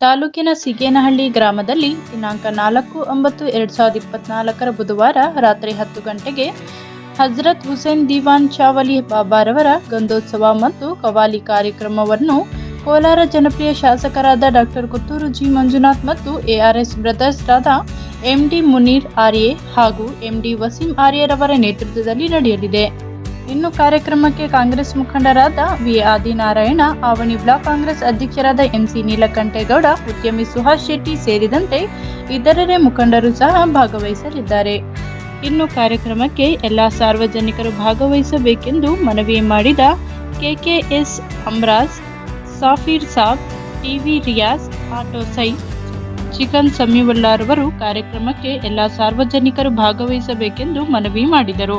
ತಾಲೂಕಿನ ಸಿಗೇನಹಳ್ಳಿ ಗ್ರಾಮದಲ್ಲಿ ದಿನಾಂಕ ನಾಲ್ಕು ಒಂಬತ್ತು ಎರಡು ಸಾವಿರದ ಇಪ್ಪತ್ನಾಲ್ಕರ ಬುಧವಾರ ರಾತ್ರಿ ಹತ್ತು ಗಂಟೆಗೆ ಹಜರತ್ ಹುಸೇನ್ ದಿವಾನ್ ಚಾವಲಿ ಬಾಬಾರವರ ಗಂಧೋತ್ಸವ ಮತ್ತು ಕವಾಲಿ ಕಾರ್ಯಕ್ರಮವನ್ನು ಕೋಲಾರ ಜನಪ್ರಿಯ ಶಾಸಕರಾದ ಡಾಕ್ಟರ್ ಕುತ್ತೂರು ಜಿ ಮಂಜುನಾಥ್ ಮತ್ತು ಎಆರ್ಎಸ್ ಬ್ರದರ್ಸ್ರಾದ ಎಂಡಿ ಮುನೀರ್ ಆರ್ಯೆ ಹಾಗೂ ಎಂಡಿ ವಸೀಂ ಆರ್ಯರವರ ನೇತೃತ್ವದಲ್ಲಿ ನಡೆಯಲಿದೆ. ಇನ್ನು ಕಾರ್ಯಕ್ರಮಕ್ಕೆ ಕಾಂಗ್ರೆಸ್ ಮುಖಂಡರಾದ V Adinarayana, Avani block Congress ಅಧ್ಯಕ್ಷರಾದ ಎಂಸಿ ನೀಲಕಂಠೇಗೌಡ, ಉದ್ಯಮಿ ಸುಹಾಸ್ ಶೆಟ್ಟಿ ಸೇರಿದಂತೆ ಇತರರೇ ಮುಖಂಡರು ಸಹ ಭಾಗವಹಿಸಲಿದ್ದಾರೆ. ಇನ್ನು ಕಾರ್ಯಕ್ರಮಕ್ಕೆ ಎಲ್ಲ ಸಾರ್ವಜನಿಕರು ಭಾಗವಹಿಸಬೇಕೆಂದು ಮನವಿ ಮಾಡಿದ KKS Amraj, Safeer Sab, TV Riyaz, auto ಸೈ ಚಿಕನ್ ಸಮೀವುಲ್ಲಾರವರು ಕಾರ್ಯಕ್ರಮಕ್ಕೆ ಎಲ್ಲ ಸಾರ್ವಜನಿಕರು ಭಾಗವಹಿಸಬೇಕೆಂದು ಮನವಿ ಮಾಡಿದರು.